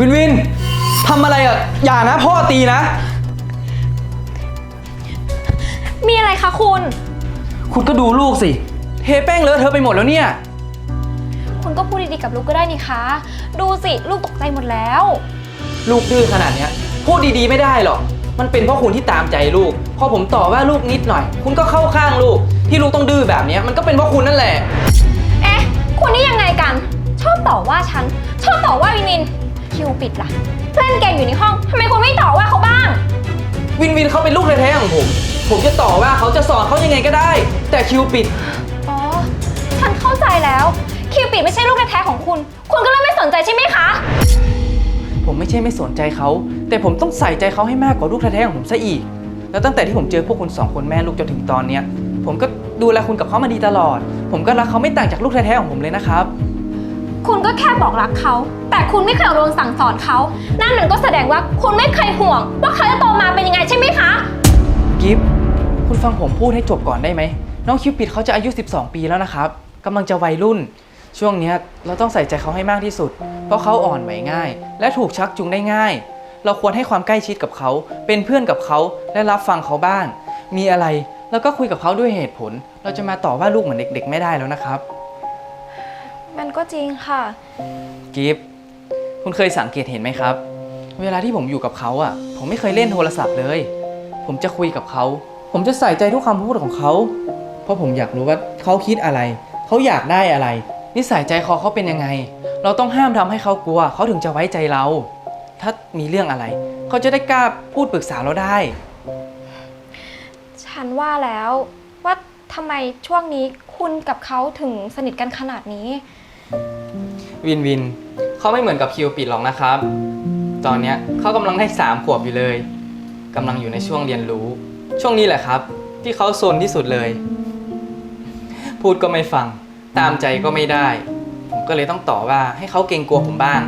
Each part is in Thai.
วินวินทำอะไรอะ อย่านะพ่อตีนะ มีอะไรคะคุณ คุณก็ดูลูกสิ เทแป้งเลอะเทอะไปหมดแล้วเนี่ย คุณก็พูดดีๆกับลูกก็ได้นี่คะ ดูสิลูกตกใจหมดแล้ว ลูกดื้อขนาดเนี้ยพูดดีๆไม่ได้หรอก มันเป็นเพราะคุณที่ตามใจลูก พอผมต่อว่าลูกนิดหน่อย คุณก็เข้าข้างลูก ที่ลูกต้องดื้อแบบเนี้ยมันก็เป็นเพราะคุณนั่นแหละ เอ๊ะ คุณนี่ยังไงกัน ชอบต่อว่าฉัน ชอบต่อว่าวินินคิ วปิดล่ะเล่นเกมอยู่ในห้องทำไมคุณไม่ต่อว่าเขาบ้าง วินวินเขาเป็นลูกแท้ๆของผม ผมจะต่อว่าเขาจะสอนเขายังไงก็ได้ แต่คิวปิด อ๋อ ฉันเข้าใจแล้ว คิวปิดไม่ใช่ลูกแท้ๆของคุณ คุณก็เลยไม่สนใจใช่ไหมคะ ผมไม่ใช่ไม่สนใจเขา แต่ผมต้องใส่ใจเขาให้มากกว่าลูกแท้ๆของผมซะอีก แล้วตั้งแต่ที่ผมเจอพวกคุณสองคนแม่ลูกจนถึงตอนเนี้ย ผมก็ดูแลคุณกับเขามาดีตลอด ผมก็รักเขาไม่ต่างจากลูกแท้ๆของผมเลยนะครับ คุณก็แค่บอกรักเขา แต่คุณไม่เคยอาโดนสั่งสอนเขา นั่นมันก็แสดงว่าคุณไม่เคยห่วง ว่าเขาจะโตมาเป็นยังไงใช่ไหมคะ กิฟต์คุณฟังผมพูดให้จบก่อนได้ไหม น้องคิวปิดเขาจะอายุ 12 ปีแล้วนะครับกำลังจะวัยรุ่น ช่วงเนี้ยเราต้องใส่ใจเขาให้มากที่สุด เพราะเขาอ่อนไหวง่าย และถูกชักจูงได้ง่าย เราควรให้ความใกล้ชิดกับเขา เป็นเพื่อนกับเขาและรับฟังเขาบ้าง มีอะไรเราก็คุยกับเขาด้วยเหตุผล เราจะมาต่อว่าลูกเหมือนเด็ก ๆ ไม่ได้แล้วนะครับ มันก็จริงค่ะ กิฟต์คุณเคยสังเกตเห็นไหมครับ เวลาที่ผมอยู่กับเขาอะ ผมไม่เคยเล่นโทรศัพท์เลย ผมจะคุยกับเขา ผมจะใส่ใจทุกคำพูดของเขา เพราะผมอยากรู้ว่าเขาคิดอะไร เขาอยากได้อะไร นิสัยใจคอเขาเป็นยังไง เราต้องห้ามทำให้เขากลัว เขาถึงจะไว้ใจเรา ถ้ามีเรื่องอะไร เขาจะได้กล้าพูดปรึกษาเราได้ ฉันว่าแล้วว่าทำไมช่วงนี้คุณกับเขาถึงสนิทกันขนาดนี้ วินวิน เขาไม่เหมือนกับคิวปิดหรอกนะครับ ตอนเนี้ยเขากำลังได้สามขวบอยู่เลยกำลังอยู่ในช่วงเรียนรู้ ช่วงนี้แหละครับ ที่เขาโซนที่สุดเลย พูดก็ไม่ฟัง ตามใจก็ไม่ได้ ผมก็เลยต้องต่อว่าให้เขาเกรงกลัวผมบ้าง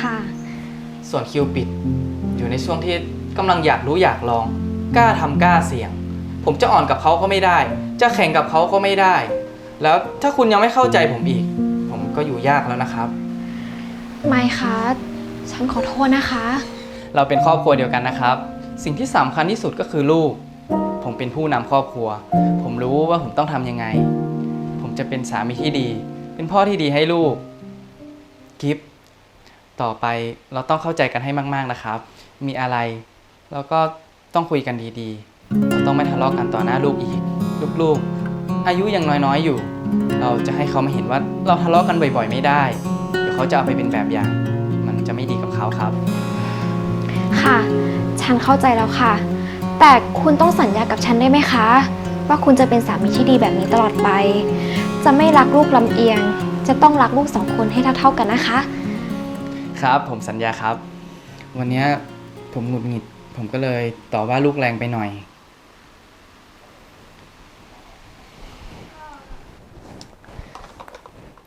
ค่ะ ส่วนคิวปิด อยู่ในช่วงที่กำลังอยากรู้อยากลอง กล้าทำกล้าเสี่ยง ผมจะอ่อนกับเขาก็ไม่ได้ จะแข่งกับเขาก็ไม่ได้ แล้วถ้าคุณยังไม่เข้าใจผมอีกผม ก็อยู่ยากแล้วนะครับ ไม่คะฉันขอโทษนะคะ เราเป็นครอบครัวเดียวกันนะครับ สิ่งที่สำคัญที่สุดก็คือลูก ผมเป็นผู้นำครอบครัว ผมรู้ว่าผมต้องทำยังไง ผมจะเป็นสามีที่ดี เป็นพ่อที่ดีให้ลูกกิฟต่อไปเราต้องเข้าใจกันให้มาก ๆนะครับ มีอะไรเราก็ต้องคุยกันดีๆเราต้องไม่ทะเลาะกันต่อหน้าลูกอีก ลูกๆ อายุยังน้อยๆอยู่ เราจะให้เขามาเห็นว่าเราทะเลาะกันบ่อย ๆ ไม่ได้ เดี๋ยวเขาจะเอาไปเป็นแบบอย่าง มันจะไม่ดีกับเขาครับ ค่ะ ฉันเข้าใจแล้วค่ะ แต่คุณต้องสัญญากับฉันได้ไหมคะ ว่าคุณจะเป็นสามีที่ดีแบบนี้ตลอดไป จะไม่รักลูกลำเอียง จะต้องรักลูกสองคนให้เท่าๆกันนะคะ ครับ ผมสัญญาครับ วันเนี้ยผมหงุดหงิด ผมก็เลยต่อว่าลูกแรงไปหน่อย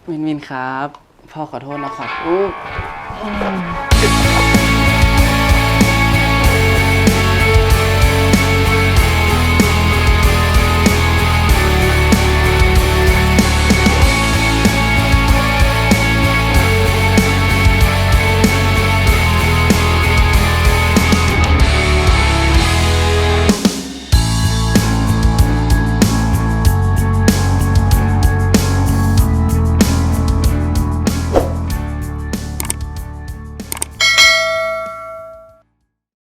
วินวินครับ พ่อขอโทษนะครับลูก